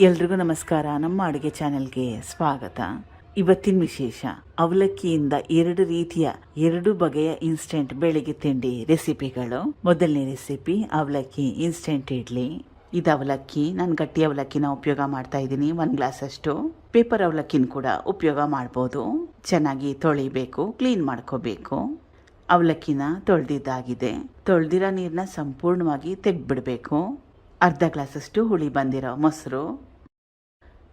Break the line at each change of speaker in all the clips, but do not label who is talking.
ಎಲ್ರಿಗೂ ನಮಸ್ಕಾರ. ನಮ್ಮ ಅಡುಗೆ ಚಾನೆಲ್ಗೆ ಸ್ವಾಗತ. ಇವತ್ತಿನ ವಿಶೇಷ, ಅವಲಕ್ಕಿಯಿಂದ ಎರಡು ರೀತಿಯ, ಎರಡು ಬಗೆಯ ಇನ್ಸ್ಟೆಂಟ್ ಬೆಳಿಗ್ಗೆ ತಿಂಡಿ ರೆಸಿಪಿಗಳು. ಮೊದಲನೇ ರೆಸಿಪಿ, ಅವಲಕ್ಕಿ ಇನ್ಸ್ಟೆಂಟ್ ಇಡ್ಲಿ. ಇದು ಅವಲಕ್ಕಿ, ನಾನು ಗಟ್ಟಿ ಅವಲಕ್ಕಿನ ಉಪಯೋಗ ಮಾಡ್ತಾ ಇದ್ದೀನಿ, ಒಂದು ಗ್ಲಾಸ್ ಅಷ್ಟು ಪೇಪರ್ ಅವಲಕ್ಕಿನ ಕೂಡ ಉಪಯೋಗ ಮಾಡ್ಬೋದು. ಚೆನ್ನಾಗಿ ತೊಳಿಬೇಕು ಕ್ಲೀನ್ ಮಾಡ್ಕೋಬೇಕು. ಅವಲಕ್ಕಿನ ತೊಳೆದಿದ್ದಾಗಿದೆ. ತೊಳೆದಿರೋ ನೀರನ್ನ ಸಂಪೂರ್ಣವಾಗಿ ತೆಗೆದ್ಬಿಡ್ಬೇಕು. ಅರ್ಧ ಗ್ಲಾಸಷ್ಟು ಹುಳಿ ಬಂದಿರೋ ಮೊಸರು.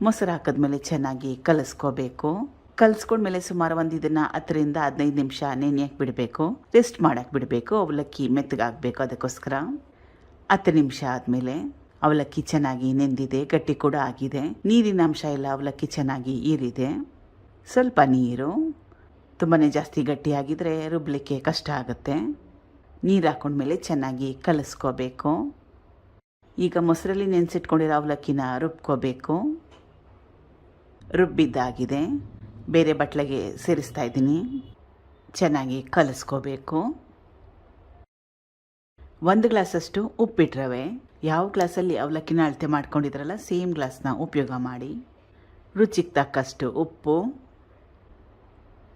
ಮೊಸರು ಹಾಕಿದ್ಮೇಲೆ ಚೆನ್ನಾಗಿ ಕಲಿಸ್ಕೋಬೇಕು. ಕಲಿಸ್ಕೊಂಡ್ಮೇಲೆ ಸುಮಾರು ಒಂದು ಇದನ್ನ ಹತ್ತರಿಂದ ಹದಿನೈದು ನಿಮಿಷ ನೆನೆಯಕ್ಕೆ ಬಿಡಬೇಕು. ರೆಸ್ಟ್ ಮಾಡಕ್ಕೆ ಬಿಡಬೇಕು. ಅವಲಕ್ಕಿ ಮೆತ್ತಗಾಗಬೇಕು ಅದಕ್ಕೋಸ್ಕರ. ಹತ್ತು ನಿಮಿಷ ಆದಮೇಲೆ ಅವಲಕ್ಕಿ ಚೆನ್ನಾಗಿ ನೆಂದಿದೆ, ಗಟ್ಟಿ ಕೂಡ ಆಗಿದೆ. ನೀರಿನ ಅಂಶ ಎಲ್ಲ ಅವಲಕ್ಕಿ ಚೆನ್ನಾಗಿ ಈರಿದೆ ಸ್ವಲ್ಪ ನೀರು. ತುಂಬಾ ಜಾಸ್ತಿ ಗಟ್ಟಿಯಾಗಿದ್ದರೆ ರುಬ್ಲಿಕ್ಕೆ ಕಷ್ಟ ಆಗುತ್ತೆ. ನೀರು ಹಾಕೊಂಡ್ಮೇಲೆ ಚೆನ್ನಾಗಿ ಕಲಿಸ್ಕೋಬೇಕು. ಈಗ ಮೊಸರಲ್ಲಿ ನೆನೆಸಿಟ್ಕೊಂಡಿರೋ ಅವಲಕ್ಕಿನ ರುಬ್ಕೋಬೇಕು. ರುಬ್ಬಿದ್ದಾಗಿದೆ. ಬೇರೆ ಬಟ್ಲೆಗೆ ಸೇರಿಸ್ತಾ ಇದ್ದೀನಿ. ಚೆನ್ನಾಗಿ ಕಲಸ್ಕೋಬೇಕು. ಒಂದು ಗ್ಲಾಸಷ್ಟು ಉಪ್ಪಿಟ್ಟು ರವೆ ಯಾವ ಗ್ಲಾಸಲ್ಲಿ ಅವಲಕ್ಕಿನ ಅಳತೆ ಮಾಡ್ಕೊಂಡಿದ್ರಲ್ಲ, ಸೇಮ್ ಗ್ಲಾಸ್ನ ಉಪಯೋಗ ಮಾಡಿ. ರುಚಿಗೆ ತಕ್ಕಷ್ಟು ಉಪ್ಪು.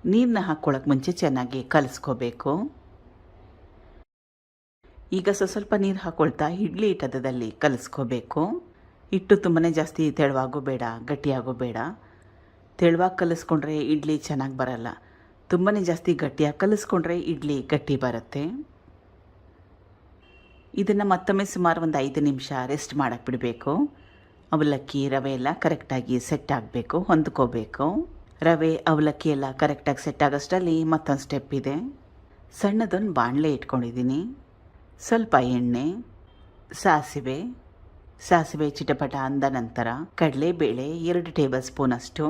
ನೀರನ್ನ ಹಾಕ್ಕೊಳ್ಳೋಕೆ ಮುಂಚೆ ಚೆನ್ನಾಗಿ ಕಲಿಸ್ಕೋಬೇಕು. ಈಗ ಸ್ವಲ್ಪ ನೀರು ಹಾಕೊಳ್ತಾ ಇಡ್ಲಿ ಹಿಟ್ಟದಲ್ಲಿ ಕಲಿಸ್ಕೋಬೇಕು. ಹಿಟ್ಟು ತುಂಬಾ ಜಾಸ್ತಿ ತೆಳುವಾಗೂ ಬೇಡ, ಗಟ್ಟಿಯಾಗೂ ಬೇಡ. ತೆಳುವಾಗಿ ಕಲಿಸ್ಕೊಂಡ್ರೆ ಇಡ್ಲಿ ಚೆನ್ನಾಗಿ ಬರಲ್ಲ. ತುಂಬಾ ಜಾಸ್ತಿ ಗಟ್ಟಿಯಾಗಿ ಕಲಿಸ್ಕೊಂಡ್ರೆ ಇಡ್ಲಿ ಗಟ್ಟಿ ಬರುತ್ತೆ. ಇದನ್ನು ಮತ್ತೊಮ್ಮೆ ಸುಮಾರು ಒಂದು ಐದು ನಿಮಿಷ ರೆಸ್ಟ್ ಮಾಡಕ್ಕೆ ಬಿಡಬೇಕು. ಅವಲಕ್ಕಿ ರವೆ ಎಲ್ಲ ಕರೆಕ್ಟಾಗಿ ಸೆಟ್ ಆಗಬೇಕು, ಹೊಂದ್ಕೋಬೇಕು. ರವೆ, ಅವಲಕ್ಕಿ ಎಲ್ಲ ಕರೆಕ್ಟಾಗಿ ಸೆಟ್ ಆಗೋಷ್ಟರಲ್ಲಿ ಮತ್ತೊಂದು ಸ್ಟೆಪ್ ಇದೆ. ಸಣ್ಣದೊಂದು ಬಾಣಲೆ ಇಟ್ಕೊಂಡಿದ್ದೀನಿ. ಸ್ವಲ್ಪ ಎಣ್ಣೆ, ಸಾಸಿವೆ ಸಾಸಿವೆ ಚಿಟಪಟ ಅಂದ ನಂತರ ಕಡಲೆಬೇಳೆ ಎರಡು ಟೇಬಲ್ ಸ್ಪೂನ್ ಅಷ್ಟು,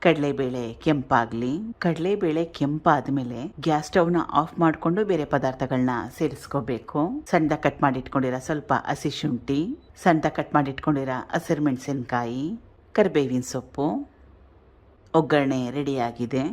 ಕಡಲೆಬೇಳೆ ಕೆಂಪಾಗಲಿ, ಕಡಲೆಬೇಳೆ ಕೆಂಪಾದ ಮೇಲೆ ಗ್ಯಾಸ್ ಸ್ಟವ್ನ ಆಫ್ ಮಾಡಿಕೊಂಡು ಬೇರೆ ಪದಾರ್ಥಗಳನ್ನ ಸೇರಿಸ್ಕೋಬೇಕು. ಸಣ್ಣ ಕಟ್ ಮಾಡಿಟ್ಕೊಂಡಿರೋ ಸ್ವಲ್ಪ ಹಸಿ ಶುಂಠಿ ಸಣ್ಣ ಕಟ್ ಮಾಡಿಟ್ಕೊಂಡಿರೋ ಹಸಿರು ಮೆಣಸಿನಕಾಯಿ, ಕರಿಬೇವಿನ ಸೊಪ್ಪು, ಒಗ್ಗರಣೆ ರೆಡಿಯಾಗಿದೆ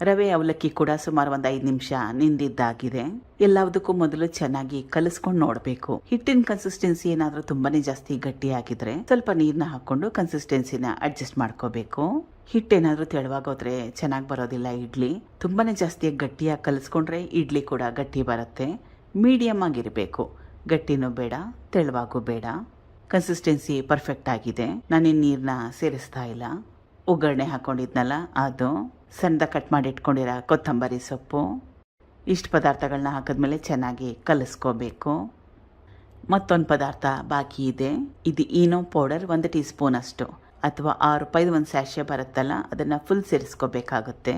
ರವೆ ಅವಲಕ್ಕಿ ಕೂಡ ಸುಮಾರು ಒಂದು ಐದು ನಿಮಿಷ ನಿಂದಿದ್ದಾಗಿದೆ. ಎಲ್ಲದಕ್ಕೂ ಮೊದಲು ಚೆನ್ನಾಗಿ ಕಲಸ್ಕೊಂಡು ನೋಡಬೇಕು. ಹಿಟ್ಟಿನ ಕನ್ಸಿಸ್ಟೆನ್ಸಿ ಏನಾದರೂ ತುಂಬಾನೇ ಜಾಸ್ತಿ ಗಟ್ಟಿಯಾಗಿದ್ರೆ ಸ್ವಲ್ಪ ನೀರನ್ನ ಹಾಕೊಂಡು ಕನ್ಸಿಸ್ಟೆನ್ಸಿನ ಅಡ್ಜಸ್ಟ್ ಮಾಡ್ಕೋಬೇಕು. ಹಿಟ್ಟೇನಾದರೂ ತೆಳುವಾಗೋದ್ರೆ ಚೆನ್ನಾಗಿ ಬರೋದಿಲ್ಲ ಇಡ್ಲಿ. ತುಂಬಾನೇ ಜಾಸ್ತಿ ಗಟ್ಟಿಯಾಗಿ ಕಲಿಸ್ಕೊಂಡ್ರೆ ಇಡ್ಲಿ ಕೂಡ ಗಟ್ಟಿ ಬರುತ್ತೆ. ಮೀಡಿಯಮ್ ಆಗಿರಬೇಕು. ಗಟ್ಟಿನೂ ಬೇಡ, ತೆಳುವಾಗೂ ಬೇಡ. ಕನ್ಸಿಸ್ಟೆನ್ಸಿ ಪರ್ಫೆಕ್ಟ್ ಆಗಿದೆ. ನಾನೇನು ನೀರನ್ನ ಸೇರಿಸ್ತಾ ಇಲ್ಲ. ಒಗ್ಗರಣೆ ಹಾಕೊಂಡಿದ್ನಲ್ಲ, ಅದು. ಸಣ್ಣದ ಕಟ್ ಮಾಡಿ ಇಟ್ಕೊಂಡಿರೋ ಕೊತ್ತಂಬರಿ ಸೊಪ್ಪು. ಇಷ್ಟು ಪದಾರ್ಥಗಳನ್ನ ಹಾಕಿದ್ಮೇಲೆ ಚೆನ್ನಾಗಿ ಕಲಿಸ್ಕೋಬೇಕು. ಮತ್ತೊಂದು ಪದಾರ್ಥ ಬಾಕಿ ಇದೆ. ಇದು ಈನೋ ಪೌಡರ್ ಒಂದು ಟೀ ಸ್ಪೂನ್ ಅಷ್ಟು ಅಥವಾ ಆರು ರೂಪಾಯಿದು ಒಂದು ಸ್ಯಾಶೆ ಬರುತ್ತಲ್ಲ, ಅದನ್ನು ಫುಲ್ ಸೇರಿಸ್ಕೋಬೇಕಾಗುತ್ತೆ.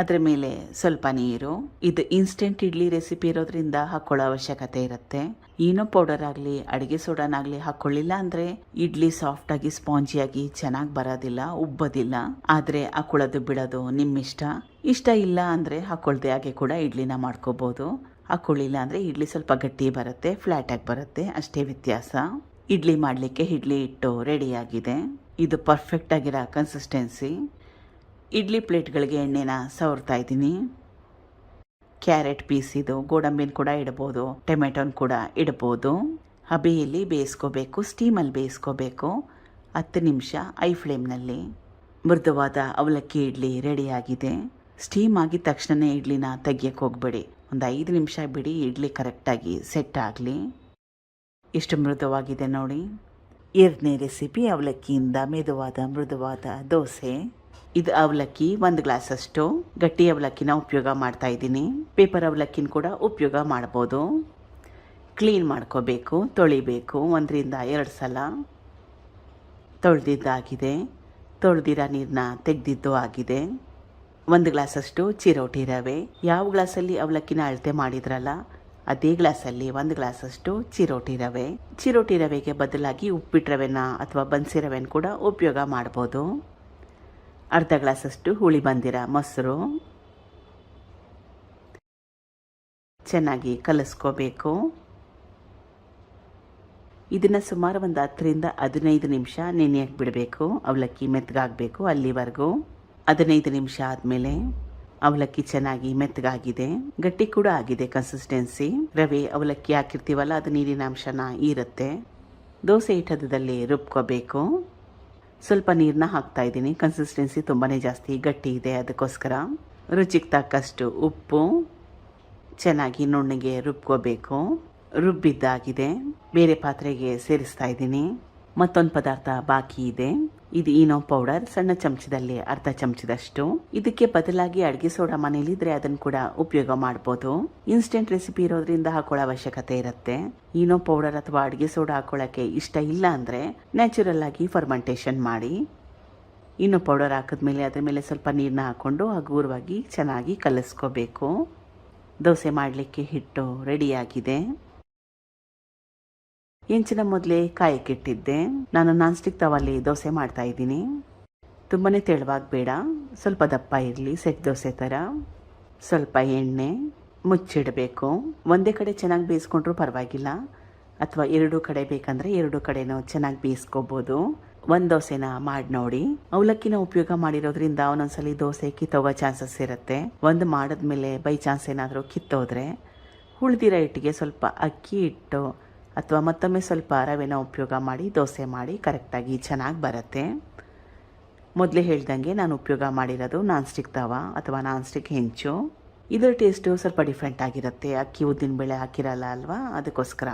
ಅದರ ಮೇಲೆ ಸ್ವಲ್ಪ ನೀರು, ಇದು ಇನ್ಸ್ಟೆಂಟ್ ಇಡ್ಲಿ ರೆಸಿಪಿ ಇರೋದ್ರಿಂದ ಹಾಕೊಳ್ಳೋ ಅವಶ್ಯಕತೆ ಇರುತ್ತೆ. ಏನೋ ಪೌಡರ್ ಆಗಲಿ, ಅಡುಗೆ ಸೋಡಾನಾಗಲಿ ಹಾಕ್ಕೊಳ್ಳಿಲ್ಲ ಅಂದರೆ ಇಡ್ಲಿ ಸಾಫ್ಟಾಗಿ ಸ್ಪಾಂಜಿಯಾಗಿ ಚೆನ್ನಾಗಿ ಬರೋದಿಲ್ಲ, ಉಬ್ಬೋದಿಲ್ಲ. ಆದರೆ ಹಾಕೊಳ್ಳೋದು ಬಿಡೋದು ನಿಮ್ಮಿಷ್ಟ. ಇಷ್ಟ ಇಲ್ಲ ಅಂದರೆ ಹಾಕೊಳ್ದೆ ಹಾಗೆ ಕೂಡ ಇಡ್ಲಿನ ಮಾಡ್ಕೋಬೋದು. ಹಾಕ್ಕೊಳ್ಳಿಲ್ಲ ಅಂದರೆ ಇಡ್ಲಿ ಸ್ವಲ್ಪ ಗಟ್ಟಿ ಬರುತ್ತೆ ಫ್ಲ್ಯಾಟಾಗಿ ಬರುತ್ತೆ, ಅಷ್ಟೇ ವ್ಯತ್ಯಾಸ. ಇಡ್ಲಿ ಮಾಡಲಿಕ್ಕೆ ಇಡ್ಲಿ ಹಿಟ್ಟು ರೆಡಿಯಾಗಿದೆ ಇದು ಪರ್ಫೆಕ್ಟ್ ಆಗಿರೋ ಕನ್ಸಿಸ್ಟೆನ್ಸಿ ಇಡ್ಲಿ ಪ್ಲೇಟ್ಗಳಿಗೆ ಎಣ್ಣೆನ ಸವರ್ತಾ ಇದ್ದೀನಿ. ಕ್ಯಾರೆಟ್ ಪೀಸ್ ಇದು, ಗೋಡಂಬಿನ ಕೂಡ ಇಡ್ಬೋದು, ಟೊಮೆಟೊನ ಕೂಡ ಇಡ್ಬೋದು. ಹಬೆಯಲ್ಲಿ ಬೇಯಿಸ್ಕೋಬೇಕು, ಸ್ಟೀಮಲ್ಲಿ ಬೇಯಿಸ್ಕೋಬೇಕು. ಹತ್ತು ನಿಮಿಷ ಐ ಫ್ಲೇಮ್ನಲ್ಲಿ. ಮೃದುವಾದ ಅವಲಕ್ಕಿ ಇಡ್ಲಿ ರೆಡಿಯಾಗಿದೆ. ಸ್ಟೀಮ್ ಆಗಿದ ತಕ್ಷಣನೇ ಇಡ್ಲಿನ ತೆಗಿಯಕ್ಕೆ ಹೋಗಬೇಡಿ. ಒಂದು ಐದು ನಿಮಿಷ ಬಿಡಿ, ಇಡ್ಲಿ ಕರೆಕ್ಟಾಗಿ ಸೆಟ್ ಆಗಲಿ. ಎಷ್ಟು ಮೃದುವಾಗಿದೆ ನೋಡಿ. ಎರಡನೇ ರೆಸಿಪಿ ಅವಲಕ್ಕಿಯಿಂದ ಮೆದುವಾದ ಮೃದುವಾದ ದೋಸೆ. ಇದು ಅವಲಕ್ಕಿ, ಒಂದು ಗ್ಲಾಸ್ ಅಷ್ಟು ಗಟ್ಟಿ ಅವಲಕ್ಕಿನ ಉಪಯೋಗ ಮಾಡ್ತಾ ಇದ್ದೀನಿ. ಪೇಪರ್ ಅವಲಕ್ಕಿನ ಕೂಡ ಉಪಯೋಗ ಮಾಡ್ಬೋದು. ಕ್ಲೀನ್ ಮಾಡ್ಕೋಬೇಕು, ತೊಳಿಬೇಕು, ಒಂದರಿಂದ ಎರಡು ಸಲ. ತೊಳೆದಿದ್ದಾಗಿದೆ ತೊಳೆದಿರೋ ನೀರನ್ನ ತೆಗೆದಿದ್ದು ಆಗಿದೆ. ಒಂದು ಗ್ಲಾಸಷ್ಟು ಚಿರೋಟಿ ರವೆ. ಯಾವ ಗ್ಲಾಸಲ್ಲಿ ಅವಲಕ್ಕಿನ ಅಳತೆ ಮಾಡಿದ್ರಲ್ಲ, ಅದೇ ಗ್ಲಾಸಲ್ಲಿ ಒಂದು ಗ್ಲಾಸಷ್ಟು ಚಿರೋಟಿ ರವೆ. ಚಿರೋಟಿ ರವೆಗೆ ಬದಲಾಗಿ ಉಪ್ಪಿಟ್ಟು ರವೆನ ಅಥವಾ ಬನ್ಸಿ ರವೆನ ಕೂಡ ಉಪಯೋಗ ಮಾಡ್ಬೋದು. ಅರ್ಧ ಗ್ಲಾಸಷ್ಟು ಹುಳಿ ಬಂದಿರ, ಮೊಸರು. ಚೆನ್ನಾಗಿ ಕಲಸ್ಕೋಬೇಕು. ಇದನ್ನು ಸುಮಾರು ಒಂದು ಹತ್ತರಿಂದ ಹದಿನೈದು ನಿಮಿಷ ನೆನೆಯಕ್ಕೆ ಬಿಡಬೇಕು. ಅವಲಕ್ಕಿ ಮೆತ್ತಗಾಗಬೇಕು ಅಲ್ಲಿವರೆಗೂ. ಹದಿನೈದು ನಿಮಿಷ ಆದಮೇಲೆ ಅವಲಕ್ಕಿ ಚೆನ್ನಾಗಿ ಮೆತ್ತಗಾಗಿದೆ ಗಟ್ಟಿ ಕೂಡ ಆಗಿದೆ ಕನ್ಸಿಸ್ಟೆನ್ಸಿ ರವೆ, ಅವಲಕ್ಕಿ ಹಾಕಿರ್ತೀವಲ್ಲ, ಅದು ನೀರಿನ ಅಂಶನ ಇರುತ್ತೆ ದೋಸೆ ಹಿಟ್ಟದಲ್ಲಿ ರುಬ್ಕೋಬೇಕು. ಸ್ವಲ್ಪ ನೀರನ್ನ ಹಾಕ್ತಾ ಇದ್ದೀನಿ. ಕನ್ಸಿಸ್ಟೆನ್ಸಿ ತುಂಬಾ ಜಾಸ್ತಿ ಗಟ್ಟಿ ಇದೆ ಅದಕ್ಕೋಸ್ಕರ. ರುಚಿಗೆ ತಕ್ಕಷ್ಟು ಉಪ್ಪು, ಚೆನ್ನಾಗಿ ನುಣ್ಣಗೆ ರುಬ್ಕೋಬೇಕು. ರುಬ್ಬಿದ್ದಾಗಿದೆ. ಬೇರೆ ಪಾತ್ರೆಗೆ ಸೇರಿಸ್ತಾ ಇದ್ದೀನಿ. ಮತ್ತೊಂದು ಪದಾರ್ಥ ಬಾಕಿ ಇದೆ. ಇದು ಈನೋ ಪೌಡರ್, ಸಣ್ಣ ಚಮಚದಲ್ಲಿ ಅರ್ಧ ಚಮಚದಷ್ಟು. ಇದಕ್ಕೆ ಬದಲಾಗಿ ಅಡುಗೆ ಸೋಡಾ ಮನೇಲಿದ್ರೆ ಅದನ್ನು ಕೂಡ ಉಪಯೋಗ ಮಾಡ್ಬೋದು. ಇನ್ಸ್ಟೆಂಟ್ ರೆಸಿಪಿ ಇರೋದ್ರಿಂದ ಹಾಕೊಳ್ಳೋ ಅವಶ್ಯಕತೆ ಇರುತ್ತೆ. ಈನೋ ಪೌಡರ್ ಅಥವಾ ಅಡುಗೆ ಸೋಡಾ ಹಾಕೊಳ್ಳೋಕ್ಕೆ ಇಷ್ಟ ಇಲ್ಲ ಅಂದರೆ ನ್ಯಾಚುರಲ್ ಆಗಿ ಫರ್ಮೆಂಟೇಷನ್ ಮಾಡಿ. ಈನೋ ಪೌಡರ್ ಹಾಕಿದ್ಮೇಲೆ ಅದ್ರ ಮೇಲೆ ಸ್ವಲ್ಪ ನೀರನ್ನ ಹಾಕ್ಕೊಂಡು ಹಗುರವಾಗಿ ಚೆನ್ನಾಗಿ ಕಲಿಸ್ಕೋಬೇಕು. ದೋಸೆ ಮಾಡಲಿಕ್ಕೆ ಹಿಟ್ಟು ರೆಡಿಯಾಗಿದೆ ಹೆಂಚಿನ ಮೊದಲೇ ಕಾಯಕ್ಕಿಟ್ಟಿದ್ದೆ. ನಾನು ನಾನ್ ಸ್ಟಿಕ್ ತವಲ್ಲಿ ದೋಸೆ ಮಾಡ್ತಾ ಇದ್ದೀನಿ. ತುಂಬಾ ತೆಳುವಾಗಿ ಬೇಡ ಸ್ವಲ್ಪ ದಪ್ಪ ಇರಲಿ, ಸೆಟ್ ದೋಸೆ ಥರ ಸ್ವಲ್ಪ ಎಣ್ಣೆ ಮುಚ್ಚಿಡಬೇಕು. ಒಂದೇ ಕಡೆ ಚೆನ್ನಾಗಿ ಬೇಯಿಸ್ಕೊಂಡ್ರೂ ಪರವಾಗಿಲ್ಲ. ಅಥವಾ ಎರಡು ಕಡೆ ಬೇಕಂದರೆ ಎರಡು ಕಡೆನೂ ಚೆನ್ನಾಗಿ ಬೇಯಿಸ್ಕೋಬೋದು. ಒಂದು ದೋಸೆನ ಮಾಡಿ ನೋಡಿ. ಅವಲಕ್ಕಿನ ಉಪಯೋಗ ಮಾಡಿರೋದ್ರಿಂದ ಒಂದೊಂದ್ಸಲಿ ದೋಸೆ ಕಿತ್ತೋಗೋ ಚಾನ್ಸಸ್ ಇರುತ್ತೆ. ಒಂದು ಮಾಡಿದ್ಮೇಲೆ ಬೈ ಚಾನ್ಸ್ ಏನಾದರೂ ಕಿತ್ತೋದ್ರೆ ಉಳಿದಿರೋ ಹಿಟ್ಟಿಗೆ ಸ್ವಲ್ಪ ಅಕ್ಕಿ ಹಿಟ್ಟು ಅಥವಾ ಮತ್ತೊಮ್ಮೆ ಸ್ವಲ್ಪ ರವೆನ ಉಪಯೋಗ ಮಾಡಿ, ದೋಸೆ ಮಾಡಿ, ಕರೆಕ್ಟಾಗಿ ಚೆನ್ನಾಗಿ ಬರುತ್ತೆ. ಮೊದಲೇ ಹೇಳ್ದಂಗೆ ನಾನು ಉಪಯೋಗ ಮಾಡಿರೋದು ನಾನ್ ಸ್ಟಿಕ್ ತವ ಅಥವಾ ನಾನ್ ಸ್ಟಿಕ್ ಹೆಂಚು. ಇದರ ಟೇಸ್ಟು ಸ್ವಲ್ಪ ಡಿಫ್ರೆಂಟ್ ಆಗಿರುತ್ತೆ. ಅಕ್ಕಿ ಉದ್ದಿನಬೇಳೆ ಹಾಕಿರಲ್ಲ ಅಲ್ವಾ? ಅದಕ್ಕೋಸ್ಕರ.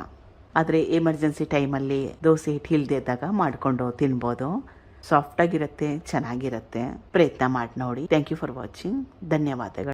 ಆದರೆ ಎಮರ್ಜೆನ್ಸಿ ಟೈಮಲ್ಲಿ ದೋಸೆ ಹಿಟ್ಟು ಇಲ್ಲದೆ ಇದ್ದಾಗ ಮಾಡಿಕೊಂಡು ತಿನ್ಬೋದು. ಸಾಫ್ಟಾಗಿರುತ್ತೆ ಚೆನ್ನಾಗಿರುತ್ತೆ. ಪ್ರಯತ್ನ ಮಾಡಿ ನೋಡಿ. ಥ್ಯಾಂಕ್ ಯು ಫಾರ್ ವಾಚಿಂಗ್ ಧನ್ಯವಾದಗಳು.